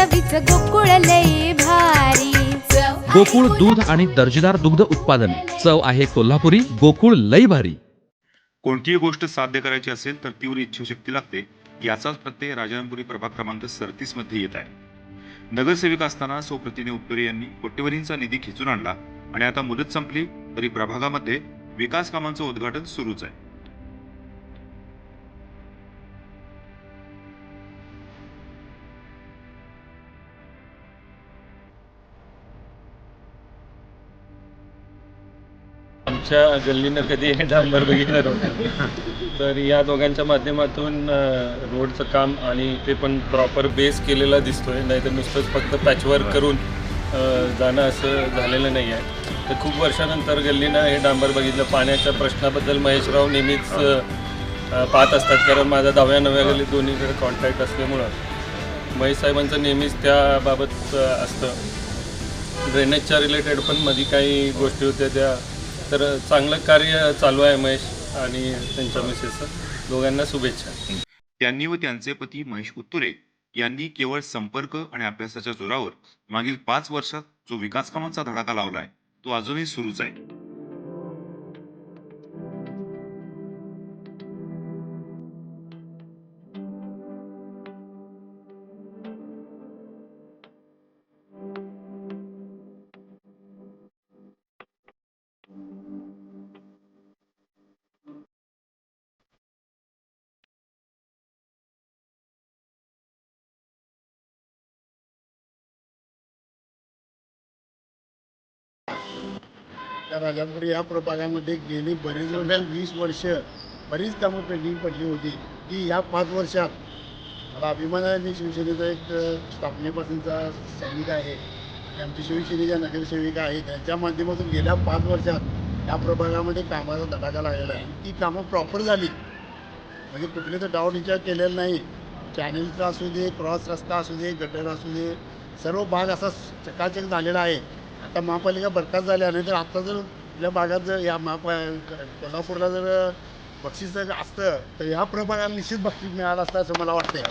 चवीच गोकुळ लई भारी. गोकुळ दूध आणि दर्जेदार दुग्ध उत्पादन. चव आहे कोल्हापुरी गोकुळ लई भारी. कोणतीही गोष्ट साध्य करायची असेल तर तीव्र इच्छाशक्ती लागते. याचाच प्रत्यय राजारामपुरी प्रभाग क्रमांक सदतीसमध्ये येत आहे. नगरसेविका असताना सौ प्रतिने उत्तरे यांनी कोट्यवधींचा निधी खिचून आणला आणि आता मुदत संपली तरी प्रभागामध्ये विकास कामांचं उद्घाटन सुरूच आहे. आमच्या गल्लीनं कधी हे डांबर बघितलं नव्हतं. तर या दोघांच्या माध्यमातून रोडचं काम आणि ते पण प्रॉपर बेस केलेला दिसतोय. नाहीतर नुसतंच फक्त पॅचवर्क करून जाणं असं झालेलं नाही आहे तर खूप वर्षानंतर गल्लीनं हे डांबर बघितलं. पाण्याच्या प्रश्नाबद्दल महेशराव नेहमीच पाहत असतात. कारण माझा दहाव्या नव्या गल्ली दोन्हीकडे कॉन्टॅक्ट असल्यामुळं. महेश साहेबांचं नेहमीच त्याबाबत असतं. ड्रेनेजच्या रिलेटेड पण मध्ये काही गोष्टी होत्या त्या तर चांगलं कार्य चालू आहे महेश आणि त्यांच्या मिसेसचं. दोघांना शुभेच्छा. त्यांनी व त्यांचे पती महेश उत्तुरे यांनी केवळ संपर्क आणि अभ्यासाच्या जोरावर मागील पाच वर्षात जो विकास कामांचा धडाका लावलाय तो अजूनही सुरूच आहे. त्या राजापूर या प्रभागामध्ये गेली बरेच वर्ष वीस वर्ष बरीच कामं पेंडिंग पडली होती. की या पाच वर्षात मला अभिमान आहे मी शिवसेनेचा एक स्थापनेपासूनचा सैनिक आहे. आणि आमची शिवसेनेच्या नगरसेविका आहे त्यांच्या माध्यमातून गेल्या पाच वर्षात या प्रभागामध्ये कामाचा धडाका लागलेला आहे. ती कामं प्रॉपर झाली. म्हणजे कुठले तर डाऊन विचार केलेला नाही. चॅनेलचा असू दे क्रॉस रस्ता असू दे गटर असू दे सर्व भाग असा चकाचक झालेला आहे. आता महापालिका बरखास्त झाल्या नाही तर आता जर या भागात जर या महापा कोल्हापूरला जर बक्षीस जर असतं तर ह्या प्रभागाला निश्चित बक्षीस मिळालं असतं असं मला वाटतंय.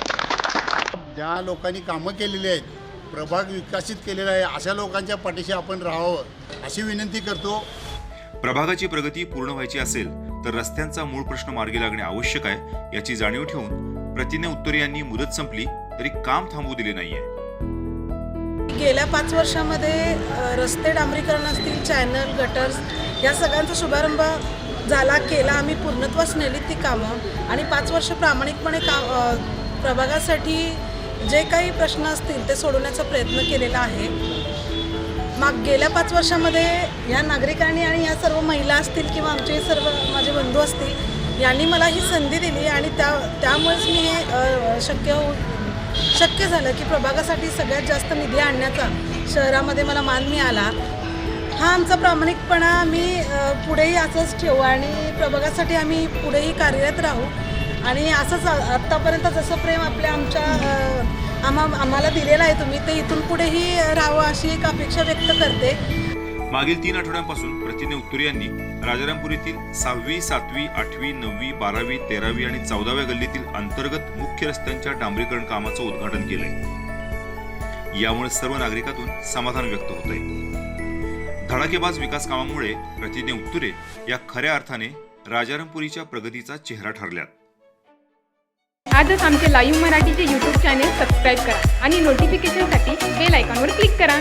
ज्या लोकांनी कामं केलेली आहेत प्रभाग विकसित केलेला आहे अशा लोकांच्या पाठीशी आपण राहावं अशी विनंती करतो. प्रभागाची प्रगती पूर्ण व्हायची असेल तर रस्त्यांचा मूळ प्रश्न मार्गी लागणे आवश्यक आहे याची जाणीव ठेवून प्रतिने उत्तरे यांनी मुदत संपली तरी काम थांबवू दिले नाहीये. गेल्या पाच वर्षामध्ये रस्ते डांबरीकरण असतील चॅनल गटर्स या सगळ्यांचा शुभारंभ झाला केला आम्ही पूर्णत्वास नेली ती कामं. आणि पाच वर्ष प्रामाणिकपणे का प्रभागासाठी जे काही प्रश्न असतील ते सोडवण्याचा प्रयत्न केलेला आहे. माग गेल्या पाच वर्षामध्ये ह्या नागरिकांनी आणि या सर्व महिला असतील किंवा आमचे सर्व माझे बंधू असतील यांनी मला ही संधी दिली आणि त्या त्यामुळेच मी हे शक्य शक्य झालं की प्रभागासाठी सगळ्यात जास्त निधी आणण्याचा शहरामध्ये मला मान मिळाला. हा आमचा प्रामाणिकपणा आम्ही पुढेही असंच ठेवू आणि प्रभागासाठी आम्ही पुढेही कार्यरत राहू. आणि असंच आत्तापर्यंत जसं प्रेम आपल्या आमच्या आम्हा आम्हाला दिलेलं आहे तुम्ही ते इथून पुढेही राहावं अशी एक अपेक्षा व्यक्त करते. मागील तीन आठवड्यांपासून प्रतिने उत्तुरे यांनी राजारामपुरीतील सहावी सातवी आठवी नववी बारावी तेरावी आणि चौदाव्या गल्लीतील अंतर्गत मुख्य रस्त्यांच्या डांबरीकरण कामाचं उद्घाटन केलंय. यामुळे सर्व नागरिकातून समाधान व्यक्त होत आहे धडाकेबाज विकास कामामुळे प्रतिने उत्तुरे या खऱ्या अर्थाने राजारामपुरीच्या प्रगतीचा चेहरा ठरल्यात. आजच आमचे लाईव्ह मराठीचे युट्यूब चॅनेल सबस्क्राईब करा आणि नोटिफिकेशनसाठी बेल आयकॉनवर क्लिक करा.